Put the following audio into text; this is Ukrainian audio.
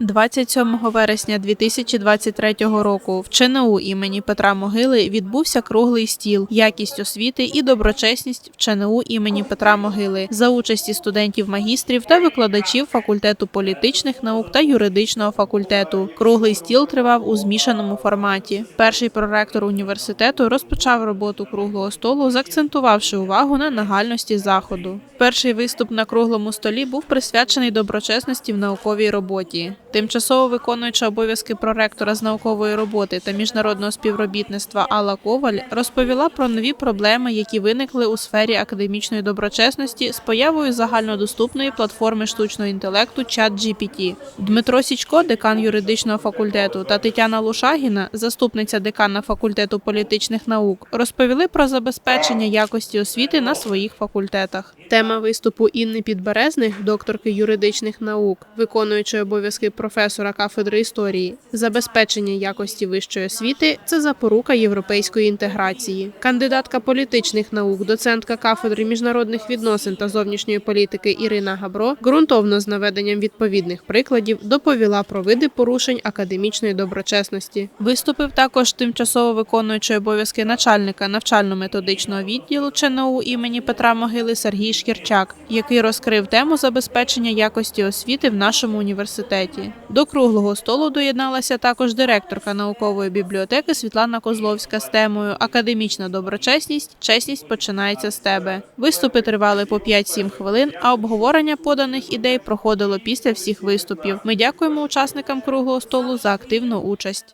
27 вересня 2023 року в ЧНУ імені Петра Могили відбувся круглий стіл якість освіти і доброчесність в ЧНУ імені Петра Могили за участі студентів-магістрів та викладачів факультету політичних наук та юридичного факультету. Круглий стіл тривав у змішаному форматі. Перший проректор університету розпочав роботу круглого столу, заакцентувавши увагу на нагальності заходу. Перший виступ на круглому столі був присвячений доброчесності в науковій роботі. Тимчасово виконуюча обов'язки проректора з наукової роботи та міжнародного співробітництва Алла Коваль розповіла про нові проблеми, які виникли у сфері академічної доброчесності з появою загальнодоступної платформи штучного інтелекту ChatGPT. Дмитро Січко, декан юридичного факультету, та Тетяна Лушагіна, заступниця декана факультету політичних наук, розповіли про забезпечення якості освіти на своїх факультетах. Тема виступу Інни Підберезних, докторки юридичних наук, виконуючої обов'язки професора кафедри історії, забезпечення якості вищої освіти це запорука європейської інтеграції. Кандидатка політичних наук, доцентка кафедри міжнародних відносин та зовнішньої політики Ірина Габро ґрунтовно з наведенням відповідних прикладів доповіла про види порушень академічної доброчесності. Виступив також тимчасово виконуючий обов'язки начальника навчально-методичного відділу ЧНУ імені Петра Могили Сергій Шкірчак, який розкрив тему забезпечення якості освіти в нашому університеті. До круглого столу доєдналася також директорка наукової бібліотеки Світлана Козловська з темою Академічна доброчесність. Чесність починається з тебе. Виступи тривали по 5-7 хвилин, а обговорення поданих ідей проходило після всіх виступів. Ми дякуємо учасникам круглого столу за активну участь.